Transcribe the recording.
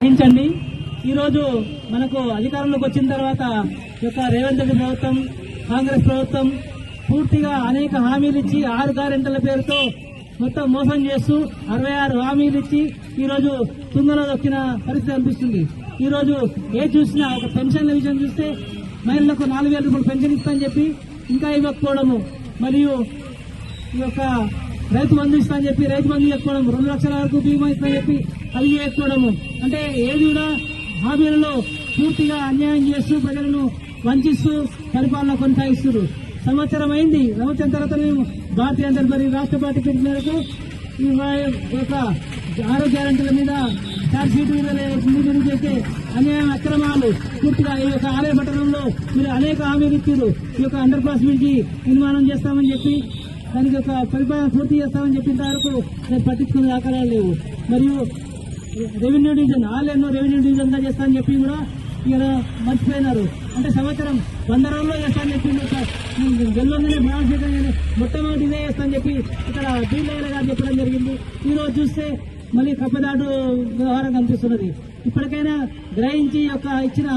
గ్రహించండి. ఈరోజు మనకు అధికారంలోకి వచ్చిన తర్వాత ఈ యొక్క రేవంత్ రెడ్డి ప్రభుత్వం కాంగ్రెస్ ప్రభుత్వం పూర్తిగా అనేక హామీలు ఇచ్చి ఆరు గ్యారెంటీల పేరుతో మొత్తం మోసం చేస్తూ అరవై ఆరు హామీలు ఇచ్చి ఈరోజు తుంగలో దొక్కిన పరిస్థితి అనిపిస్తుంది ఈరోజు ఏ చూసినా ఒక పెన్షన్ల విషయం చూస్తే మహిళలకు నాలుగు వేల రూపాయలు పెన్షన్ ఇస్తామని చెప్పి ఇంకా ఇవ్వకపోవడము మరియు ఈ యొక్క రైతు బంధు ఇస్తా అని చెప్పి రైతు బంధు ఇవ్వకపోవడం రెండు లక్షల వరకు బీమా ఇస్తానని చెప్పి అవి చేసుకోవడము అంటే ఏది కూడా హామీలలో పూర్తిగా అన్యాయం చేస్తూ ప్రజలను వంచిస్తూ పరిపాలన కొనసాగిస్తున్నారు. సంవత్సరం అయింది. సంవత్సరం తర్వాత మేము భారతీయ జనతా పార్టీ రాష్ట్ర పార్టీ పిలుపు మేరకు ఈ యొక్క ఆరోగ్య గ్యారంటీల మీద చార్జ్ షీట్ మీద చేసే అన్యాయం అక్రమాలు పూర్తిగా ఈ యొక్క ఆలయ పట్టణంలో మీరు అనేక హామీలు ఇచ్చారు. ఈ యొక్క అండర్ పాస్ బ్రిడ్జి నిర్మాణం చేస్తామని చెప్పి దానికి ఒక పరిపాలన పూర్తి చేస్తామని చెప్పిన వరకు నేను పట్టించుకునే దాఖలాలు లేవు. మరియు రెవెన్యూ డివిజన్ ఆల్ ఎన్నో రెవెన్యూ డివిజన్గా చేస్తామని చెప్పి కూడా ఇక్కడ మర్చిపోయినారు. అంటే సంవత్సరం వంద రోజుల్లో చేస్తానని చెప్పింది సార్ గెల్లోనే బాగా మొట్టమొదటి ఇదే చేస్తానని చెప్పి ఇక్కడ డీలర్ గారు చెప్పడం జరిగింది. ఈ రోజు చూస్తే మళ్ళీ కప్పదాటు వ్యవహారం కనిపిస్తున్నది. ఇప్పటికైనా గ్రహించి యొక్క ఇచ్చిన